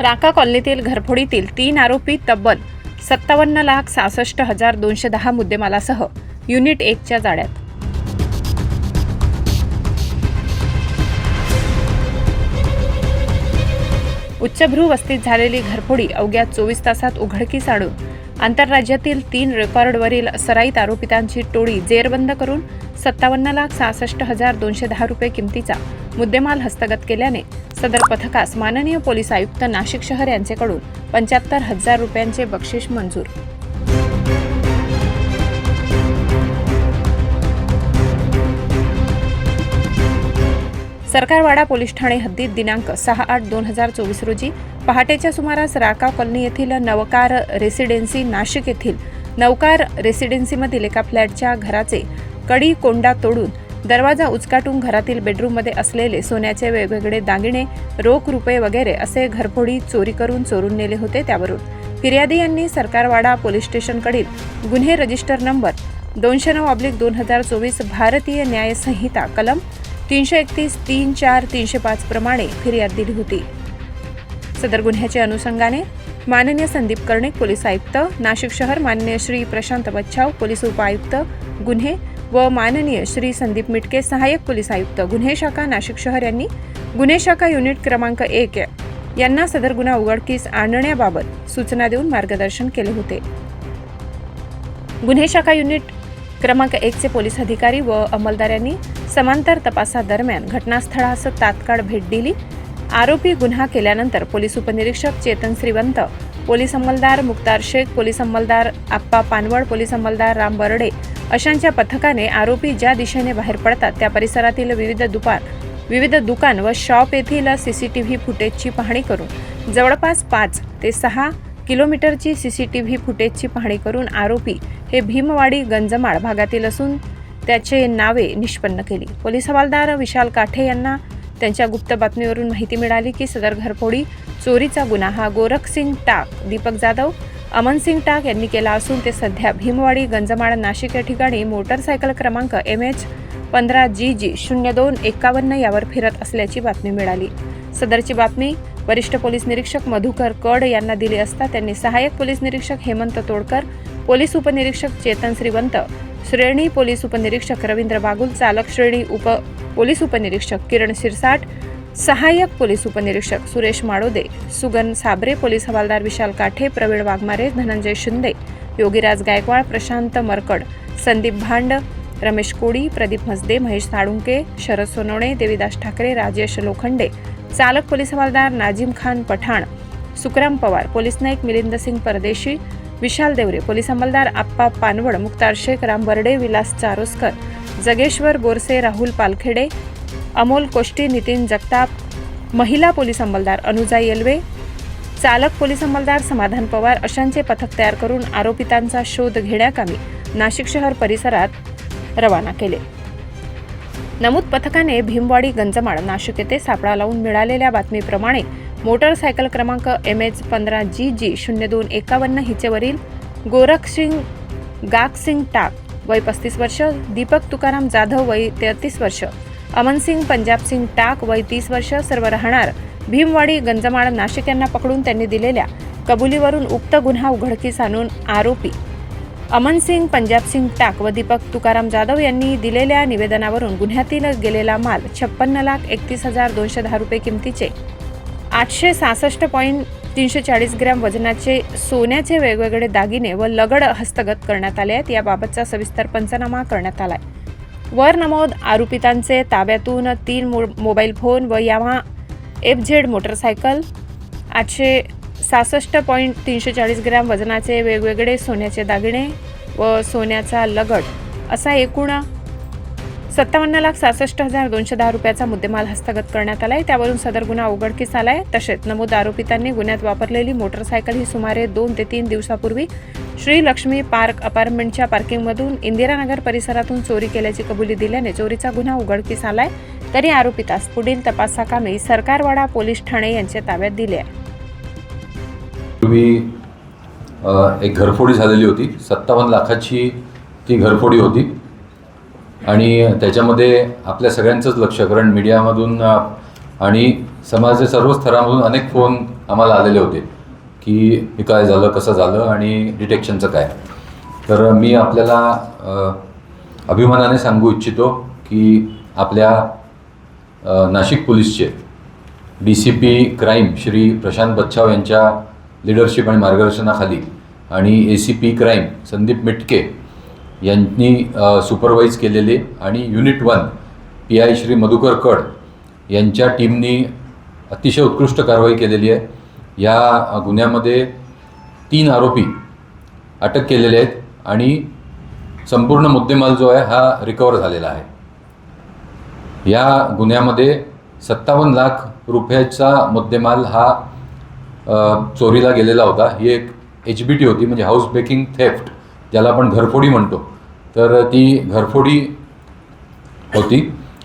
राका कॉलनीतील घरफोडीतील तीन आरोपी तब्बल सत्तावन्न लाख सहासष्ट हजार दोनशे दहा मुद्देमालासह युनिट एकच्या जाड्यात उच्चभ्रू वस्तीत झालेली घरफोडी अवघ्या चोवीस तासात उघडकीस आणून आंतरराज्यातील तीन रेकॉर्डवरील सराईत आरोपितांची टोळी जेरबंद करून सत्तावन्न लाख सहासष्ट हजार दोनशे दहा रुपये किमतीचा मुद्देमाल हस्तगत केल्याने सदर पथकास माननीय पोलीस आयुक्त नाशिक शहर यांच्याकडून पंच्याहत्तर हजार रुपयांचे बक्षीस मंजूर सरकारवाडा पोलीस ठाणे हद्दीत दिनांक सहा आठ दोन हजार चोवीस रोजी पहाटेच्या सुमारास राका कॉलनी येथील नवकार रेसिडेन्सी नाशिक येथील नवकार रेसिडेन्सीमधील एका फ्लॅटच्या घराचे कडी कोंडा तोडून दरवाजा उचकाटून घरातील बेडरूममध्ये असलेले सोन्याचे वेगवेगळे दागिने रोख रुपये वगैरे असे घरफोडी चोरी करून चोरून नेले होते त्यावरून. फिर्यादी यांनी सरकारवाडा पोलीस स्टेशनकडील गुन्हे रजिस्टर नंबर दोनशे नऊ ऑब्लिक दोन हजार चोवीस भारतीय न्यायसंहिता कलम तीनशे एकतीस तीन चार तीनशे पाच प्रमाणे फिर्याद दिली होती. सदर गुन्ह्याच्या अनुषंगाने माननीय संदीप कर्णिक पोलीस आयुक्त नाशिक शहर माननीय श्री प्रशांत बच्छाव पोलीस उपायुक्त गुन्हे व माननीय श्री संदीप मिटके सहाय्यक पोलीस आयुक्त गुन्हे शाखा नाशिक शहर यांनी गुन्हे शाखा युनिट क्रमांक एक यांना सदर गुन्हा उघडकीस आणण्याबाबत सूचना देऊन मार्गदर्शन केले होते. गुन्हे शाखा युनिट क्रमांक एकचे पोलीस अधिकारी व अंमलदार यांनी समांतर तपासादरम्यान घटनास्थळास तात्काळ भेट दिली. आरोपी गुन्हा केल्यानंतर पोलीस उपनिरीक्षक चेतन श्रीवंत पोलीस अंमलदार मुक्तार शेख पोलीस अंमलदार आप्पा पानवड पोलीस अंमलदार राम बर्डे अशांच्या पथकाने आरोपी ज्या दिशेने बाहेर पडतात त्या परिसरातील विविध दुकान विविध दुकान व शॉप येथील सीसीटीव्ही फुटेजची पाहणी करून जवळपास पाच ते सहा किलोमीटरची सी सी टी व्ही फुटेजची पाहणी करून आरोपी हे भीमवाडी गंजमाळ भागातील असून त्याचे नावे निष्पन्न केली. पोलीस हवालदार विशाल काठे यांना त्यांच्या गुप्त बातमीवरून माहिती मिळाली की सदर घरफोडी चोरीचा गुन्हा हा गोरखसिंग टाक दीपक जाधव अमनसिंग टाक यांनी केला असून ते सध्या भीमवाडी गंजमाळ नाशिक या ठिकाणी मोटरसायकल क्रमांक एम एच पंधरा जी जी शून्य दोन एकावन्न यावर फिरत असल्याची बातमी मिळाली. सदरची बातमी वरिष्ठ पोलीस निरीक्षक मधुकर कड यांना दिली असता त्यांनी सहाय्यक पोलीस निरीक्षक हेमंत तोडकर पोलीस उपनिरीक्षक चेतन श्रीवंत श्रेणी पोलीस उपनिरीक्षक रवींद्र बागुल चालक श्रेणी उप पोलीस उपनिरीक्षक किरण शिरसाट सहाय्यक पोलीस उपनिरीक्षक सुरेश माळोदे सुगन साबरे पोलीस हवालदार विशाल काठे प्रवीण वाघमारे धनंजय शिंदे योगीराज गायकवाड प्रशांत मरकड संदीप भांड रमेश कोडी प्रदीप मसदे महेश साळुंके शरद सोनवणे देवीदास ठाकरे राजेश लोखंडे चालक पोलीस हवालदार नाझीम खान पठाण सुखराम पवार पोलीस नाईक मिलिंद सिंग परदेशी विशाल देवरे पोलीस अंमलदार आप्पा पानवड मुक्तार शेख राम बर्डे विलास चारोस्कर जगेश्वर बोरसे राहुल पालखेडे अमोल कोष्टी नितीन जगताप महिला पोलीस अंमलदार अनुजा येलवे चालक पोलीस अंमलदार समाधान पवार अशांचे पथक तयार करून आरोपितांचा शोध घेण्याकामी नाशिक शहर परिसरात रवाना केले. नमूद पथकाने भीमवाडी गंजमाळ नाशिक येथे सापळा लावून मिळालेल्या बातमीप्रमाणे मोटरसायकल क्रमांक एम एच पंधरा जी जी शून्य दोन एकावन्न हिचेवरील गोरखसिंग गागसिंग टाक वय पस्तीस वर्ष दीपक तुकाराम जाधव वय तेहतीस वर्ष अमनसिंग पंजाबसिंग टाक वय तीस वर्ष सर्व राहणार भीमवाडी गंजमाळ नाशिक यांना पकडून त्यांनी दिलेल्या कबुलीवरून उक्त गुन्हा उघडकीस आणून आरोपी अमनसिंग पंजाबसिंग टाक व दीपक तुकाराम जाधव यांनी दिलेल्या निवेदनावरून गुन्ह्यातील गेलेला माल छप्पन्न लाख एकतीस हजार दोनशे दहा रुपये किमतीचे आठशे सहासष्ट पॉईंट तीनशे चाळीस ग्रॅम वजनाचे सोन्याचे वेगवेगळे दागिने व लगड हस्तगत करण्यात आले आहेत. याबाबतचा सविस्तर पंचनामा करण्यात आलाय. वर नमोद आरोपितांचे ताब्यातून तीन मो मोबाईल फोन व यामा एफ झेड मोटरसायकल आठशे सहासष्ट पॉईंट तीनशे चाळीस ग्रॅम वजनाचे वेगवेगळे सोन्याचे दागिने व सोन्याचा लगड असा एकूण सत्तावन्न लाख सहासष्ट हजार दोनशे दहा रुपयाचा मुद्देमाल हस्तगत करण्यात आला आहे त्यावरून सदर गुन्हा उघडकीस आला आहे तसेच नमूद आरोपितांनी गुन्ह्यात वापरलेली मोटरसायकल ही सुमारे दोन ते तीन दिवसापूर्वी श्री लक्ष्मी पार्क अपार्टमेंटच्या पार्किंगमधून इंदिरानगर परिसरातून चोरी केल्याची कबुली दिल्याने चोरीचा गुन्हा उघडकीस आला आहे तरी आरोपितास पुढील तपासाकामी सरकारवाडा पोलीस ठाणे यांच्या ताब्यात दिले आहे. पूर्वी एक घरफोडी झालेली होती. सत्तावन्न लाखाची ती घरफोडी होती. आणि त्याच्यामध्ये आपल्या सगळ्यांचंच लक्ष कारण मीडियामधून आणि समाजाच्या सर्व स्तरामधून अनेक फोन आम्हाला आलेले होते की हे काय झालं कसं झालं आणि डिटेक्शनचं काय. तर मी आपल्याला अभिमानाने सांगू इच्छितो की आपल्या Nashik पोलीसचे D C P crime Shri Prashant Bachhav यांच्या लिडरशिप आणि मार्गदर्शनाखाली. आणि A C P crime Sandeep Mitke यांनी सुपरवाईज केलेले आणि unit one P I Shri Madhukar Kad यांच्या टीमनी अतिशय उत्कृष्ट कारवाई केलेली आहे. या गुन्ह्यामध्ये तीन आरोपी अटक केलेले आहेत आणि संपूर्ण मुद्देमाल जो आहे हा रिकवर झालेला आहे. या गुन्ह्यामध्ये सत्तावन्न लाख रुपयाचा मुद्देमाल हा चोरीला गेलेला होता. ही एक एच बी टी होती म्हणजे हाऊस ब्रेकिंग थेफ्ट ज्याला आपण घरफोडी म्हणतो. तर ती घरफोडी होती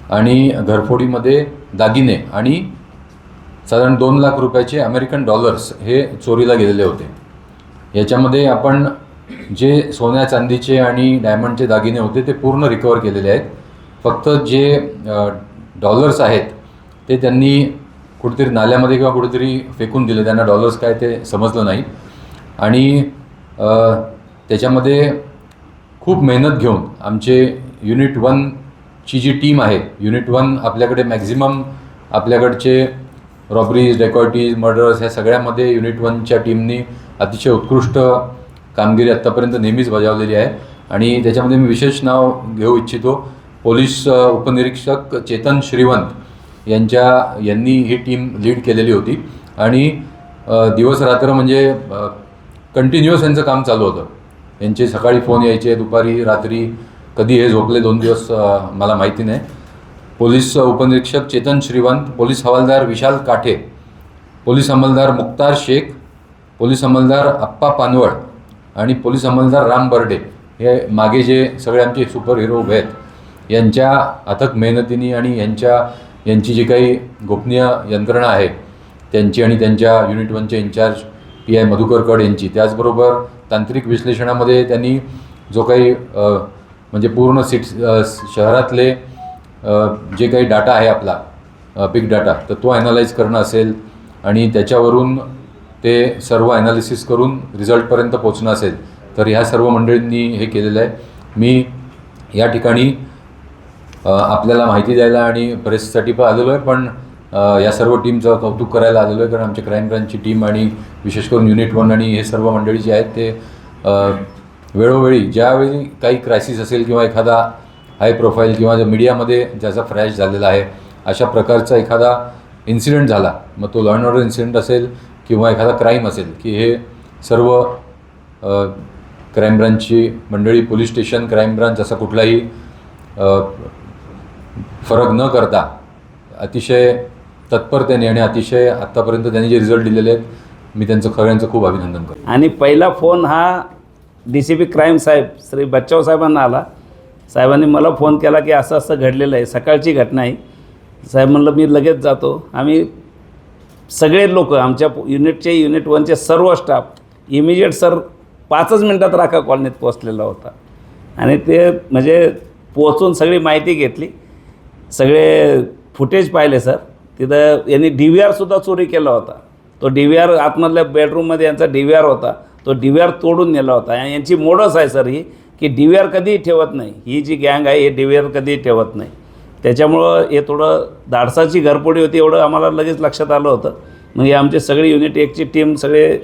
आणि घरफोडीमध्ये दागिने आणि साधारण दोन लाख रुपयाचे अमेरिकन डॉलर्स हे चोरीला गेलेले होते. याच्यामध्ये आपण जे सोन्या चांदीचे आणि डायमंडचे दागिने होते ते पूर्ण रिकवर केलेले आहेत. फक्त जे डॉलर्स आहेत ते त्यांनी कुठेतरी नाल्यामध्ये किंवा कुठेतरी फेकून दिले त्यांना डॉलर्स काय ते समजलं नाही. आणि त्याच्यामध्ये खूप मेहनत घेऊन आमचे युनिट वनची जी टीम आहे युनिट वन आपल्याकडे मॅक्झिमम आपल्याकडचे रॉबरीज डेकॉर्टीज मर्डर्स ह्या सगळ्यामध्ये युनिट वनच्या टीमनी अतिशय उत्कृष्ट कामगिरी आत्तापर्यंत नेहमीच बजावलेली आहे. आणि त्याच्यामध्ये मी विशेष नाव घेऊ इच्छितो. पोलीस उपनिरीक्षक चेतन श्रीवंत. यांच्या यांनी ही टीम लीड केलेली होती. आणि दिवस रात्र म्हणजे कंटिन्युअस यांचं काम चालू होतं. यांचे सकाळी फोन यायचे दुपारी रात्री. कधी हे झोपले दोन दिवस मला माहिती नाही. पोलीस उपनिरीक्षक चेतन श्रीवंत पोलीस हवालदार विशाल काठे पोलीस अंमलदार मुक्तार शेख पोलीस अंमलदार अप्पा पानवळ आणि पोलीस अंमलदार राम बर्डे हे मागे जे सगळे आमचे सुपर हिरो उभे आहेत यांच्या अथक मेहनतीने आणि यांच्या यांची जी काही गोपनीय यंत्रणा आहे त्यांची आणि त्यांच्या unit वनचे incharge P I Madhukar Kad यांची त्याचबरोबर तांत्रिक विश्लेषणामध्ये त्यांनी जो काही म्हणजे पूर्ण सिट शहरातले जे काही डाटा आहे आपला बिग डाटा तर तो ॲनालाइज करणं असेल आणि त्याच्यावरून ते सर्व ॲनालिसिस करून रिझल्टपर्यंत पोचणं असेल तर ह्या सर्व मंडळींनी हे केलेलं आहे. मी या ठिकाणी आपल्याला माहिती द्यायला आणि प्रेससाठी पण आलेलो आहे पण या सर्व टीमचं कौतुक करायला आलेलो आहे कारण आमच्या क्राईम ब्रांचची टीम आणि विशेष करून युनिट वन आणि हे सर्व मंडळी जे आहेत ते वेळोवेळी ज्यावेळी काही क्रायसिस असेल किंवा एखादा हाय प्रोफाईल किंवा जो मीडियामध्ये ज्याचा फ्रॅश झालेला आहे अशा प्रकारचा एखादा इन्सिडेंट झाला मग तो लॉ अँड ऑर्डर इन्सिडेंट असेल किंवा एखादा क्राईम असेल की हे सर्व क्राईम ब्रांचची मंडळी पोलीस स्टेशन क्राईम ब्रांच असा कुठलाही फरक न करता अतिशय तत्परतेने आणि अतिशय आत्तापर्यंत त्यांनी जे रिझल्ट दिलेले आहेत मी त्यांचं खऱ्यांचं खूप अभिनंदन करतो. आणि पहिला फोन हा डी सी पी क्राईम साहेब श्री बच्चाव साहेबांना आला. साहेबांनी मला फोन केला की असं असं घडलेलं आहे सकाळची घटना आहे. साहेब म्हणलं मी लगेच जातो. आम्ही सगळे लोक आमच्या युनिटचे युनिट वनचे सर्व स्टाफ इमिजिएट सर पाचच मिनटात राखा कॉलनीत पोचलेला होता. आणि ते म्हणजे पोचून सगळी माहिती घेतली. सगळे फुटेज पाहिले सर. तिथं यांनी डी व्ही आरसुद्धा चोरी केला होता. तो डी व्ही आर आतमधल्या बेडरूममध्ये यांचा डी व्ही आर होता. तो डी व्ही आर तोडून नेला होता. आणि यांची मोडस आहे सर ही की डी व्ही आर कधीही ठेवत नाही. ही जी गँग आहे हे डी व्ही आर कधीही ठेवत नाही. त्याच्यामुळं हे थोडं धाडसाची घरपोडी होती एवढं आम्हाला लगेच लक्षात आलं होतं. मग हे आमचे सगळी युनिट एकची टीम सगळे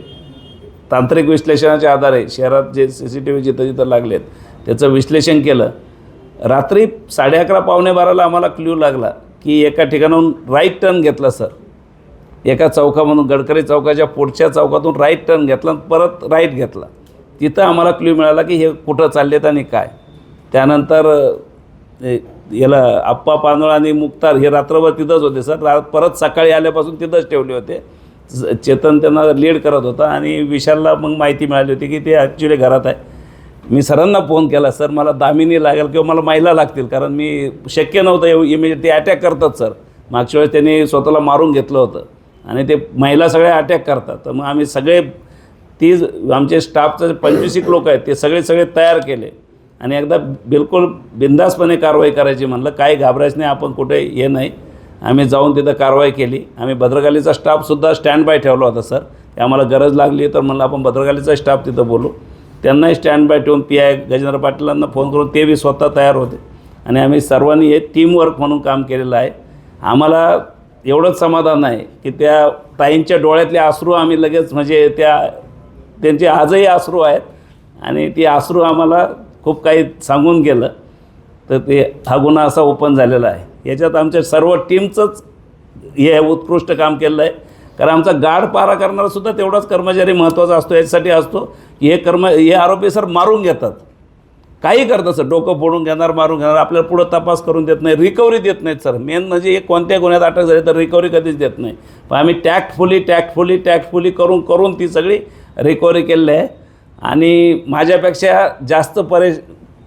तांत्रिक विश्लेषणाच्या आधारे शहरात जे सी सी टी व्ही जिथं जिथं लागलेत त्याचं विश्लेषण केलं. रात्री साडे अकरा पावणे बाराला आम्हाला क्ल्यू लागला की एका ठिकाणाहून राईट टर्न घेतला सर एका चौकामधून गडकरी चौकाच्या पुढच्या चौकातून राईट टर्न घेतला परत राईट घेतला. तिथं आम्हाला क्ल्यू मिळाला की हे कुठं चाललेत आणि काय. त्यानंतर याला आप्पा पानोळ आणि मुक्तार हे रात्रभर तिथंच होते सर रा परत सकाळी आल्यापासून तिथंच ठेवले होते. चेतन त्यांना लीड करत होता आणि विशालला मग माहिती मिळाली होती की ते ॲक्च्युली घरात आहे. मी सरांना फोन केला सर मला दामिनी लागेल किंवा मला महिला लागतील कारण मी शक्य नव्हतं इमिजिएट ते अटॅक करतात सर. मागच्या वेळेस त्यांनी स्वतःला मारून घेतलं होतं. आणि ते महिला सगळ्या अटॅक करतात. तर मग आम्ही सगळे ती आमचे स्टाफचे पंचवीस एक लोक आहेत ते सगळे सगळे तयार केले. आणि एकदा बिलकुल बिंदासपणे कारवाई करायची म्हणलं काही घाबरायचं नाही आपण कुठे हे नाही. आम्ही जाऊन तिथं कारवाई केली. आम्ही भद्रकालीचा स्टाफसुद्धा स्टँड बाय ठेवला होता सर. ते आम्हाला गरज लागली तर म्हणलं आपण भद्रकालीचा स्टाफ तिथं बोलू. त्यांनाही स्टँड बाय ठेवून पी आय गजेंद्र पाटीलांना फोन करून ते बी स्वतः तयार होते. आणि आम्ही सर्वांनी हे टीमवर्क म्हणून काम केलेलं आहे. आम्हाला एवढंच समाधान आहे की त्या ताईंच्या डोळ्यातले आश्रू आम्ही लगेच म्हणजे त्या त्यांचे आजही आश्रू आहेत. आणि ती आश्रू आम्हाला खूप काही सांगून गेलं. तर ते हा गुन्हा असा ओपन झालेला आहे. याच्यात आमच्या सर्व टीमचंच हे उत्कृष्ट काम केलेलं आहे. कारण आमचा गाड पारा करणारा सुद्धा तेवढाच कर्मचारी महत्त्वाचा असतो याच्यासाठी असतो. की हे कर्म हे आरोपी सर मारून घेतात. काही करतात सर डोकं फोडून घेणार मारून घेणार आपल्याला पुढं तपास करून देत नाही रिकव्हरी देत नाहीत सर. मेन म्हणजे हे कोणत्या गुन्ह्यात अटक झाली तर रिकव्हरी कधीच देत नाही. पण आम्ही टॅक्टफुली टॅक्टफुली टॅक्टफुली करून करून ती सगळी रिकव्हरी केलेली आहे. आणि माझ्यापेक्षा जास्त परे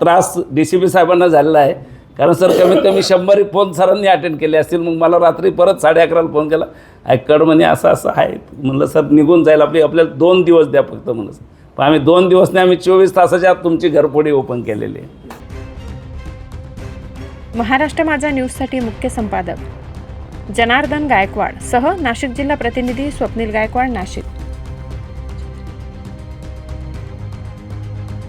त्रास डी सी पी साहेबांना झालेला आहे. कारण सर कमीत कमी शंभर फोन सरांनी अटेंड केले असतील. मग मला रात्री परत साडे अकराला फोन केला. ऐकड म्हणे असं असं आहे. म्हणलं सर निघून जाईल. आपली आपल्याला दोन दिवस द्या फक्त म्हणलं पण आम्ही दोन दिवस नाही आम्ही चोवीस तासाच्या आत तुमची घरपोडी ओपन केलेली आहे. महाराष्ट्र माझा न्यूजसाठी मुख्य संपादक. जनार्दन गायकवाड सह नाशिक जिल्हा प्रतिनिधी स्वप्नील गायकवाड नाशिक.